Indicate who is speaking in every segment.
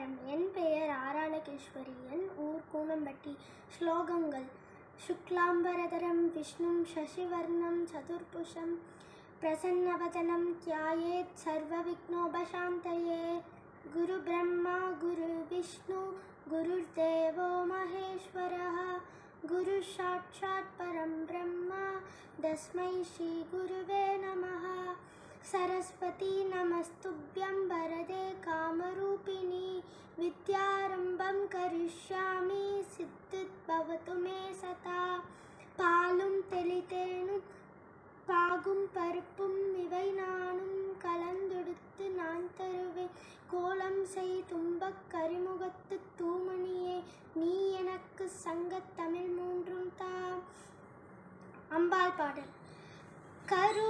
Speaker 1: நமஸ்காரம் என் பெயர் ஆராளகேஸ்வரியன் ஊர் கூனம்பட்டி ஸ்லோகங்கள் சுக்லாம்பரதரம் விஷ்ணு சசிவர்ணம் சதுர்புஷம் பிரசன்னவதனம் தியாயேத் சர்வ விக்னோபசாந்தயே குரு பிரம்மா குரு விஷ்ணு குரு தேவோ மகேஸ்வர குரு சாட்சாத் பரம் பிரம்மா தஸ்மை ஸ்ரீ குருவே நமஹா सरस्वती नमस्तुभ्यं वरदे कामरूपिणी विद्यारम्भं करिष्यामि सिद्धिद्भवतु मे सता பாலும் தெளிதேனும் பாகும் பருப்பும் இவை நானும் கலந்தொடுத்து நான் தருவேன் கோலம் செய் தும்பக் கரிமுகத்து தூமணியே நீ எனக்கு சங்கத் தமிழ் மூன்றும் தா அம்பாள் பாடல் கரு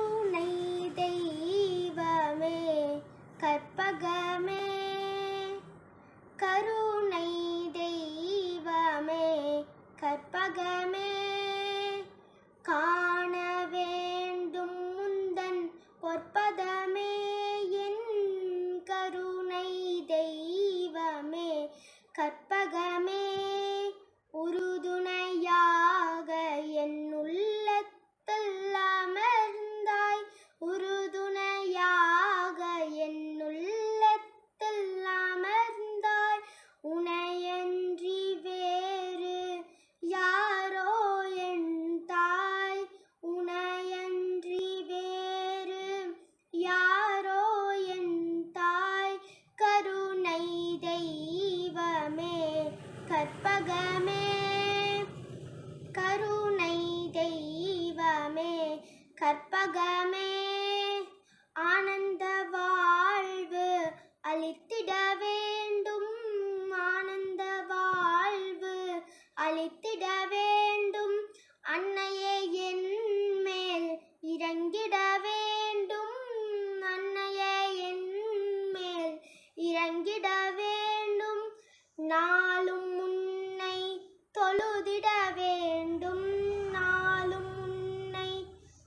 Speaker 1: தொழுதிட வேண்டும் நாளும் உன்னை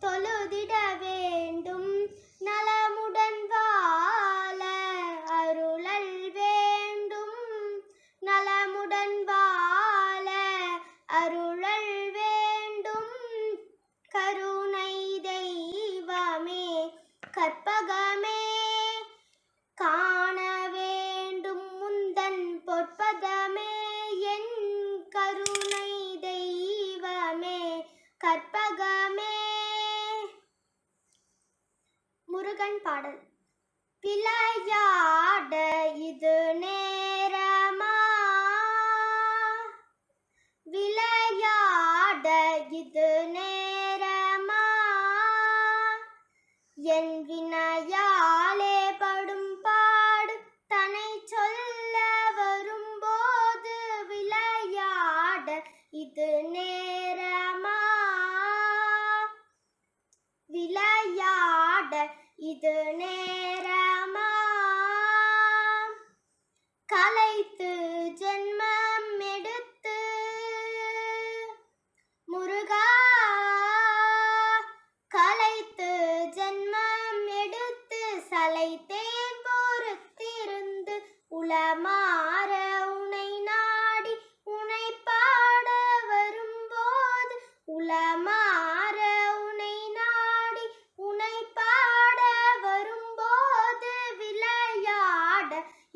Speaker 1: தொழுதிட வேண்டும் நலமுடன் வாழ அருளல் வேண்டும் நலமுடன் வாழ அருளல் வேண்டும் கருணை தெய்வமே கத் அழகிது நேரமா என் வினையாலே படும் பாடு தனை சொல்ல வரும்போது விளையாட இது நேரமா விளையாட இது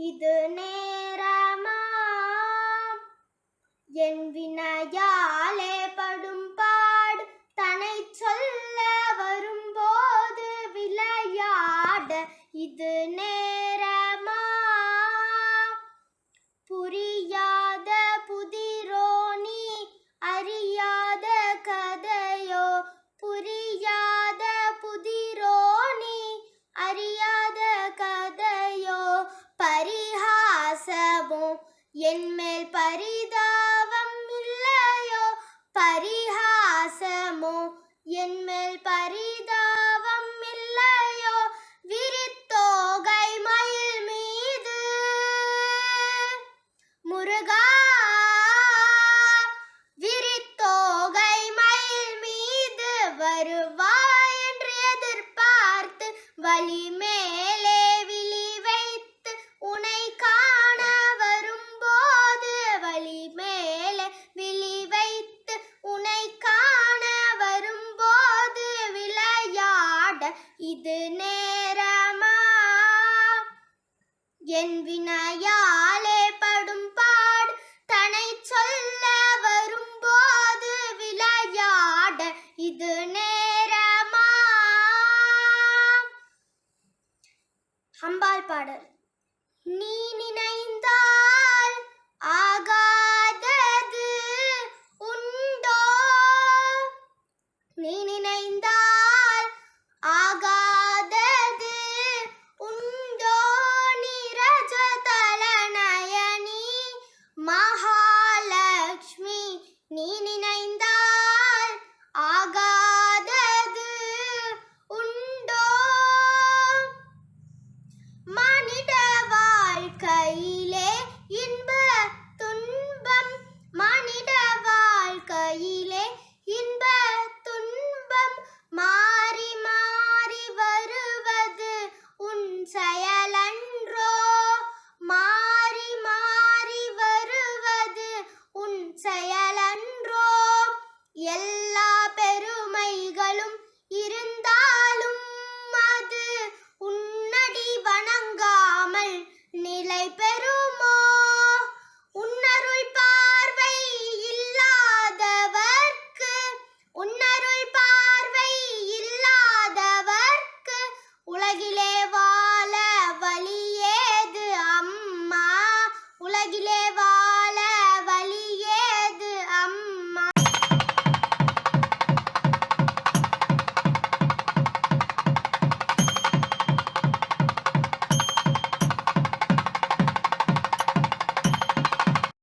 Speaker 1: இது நேரமாம் என் வினையாலே படும் பாடு தனை சொல்ல வரும் போது விளையாட இது நே வலிமேலே விழி வைத்து உனை காண வரும்போது வலிமேலே விழி வைத்து உனை காண வரும்போது விளையாட இது நேரமா என் வினையாலே நீ நினைந்தா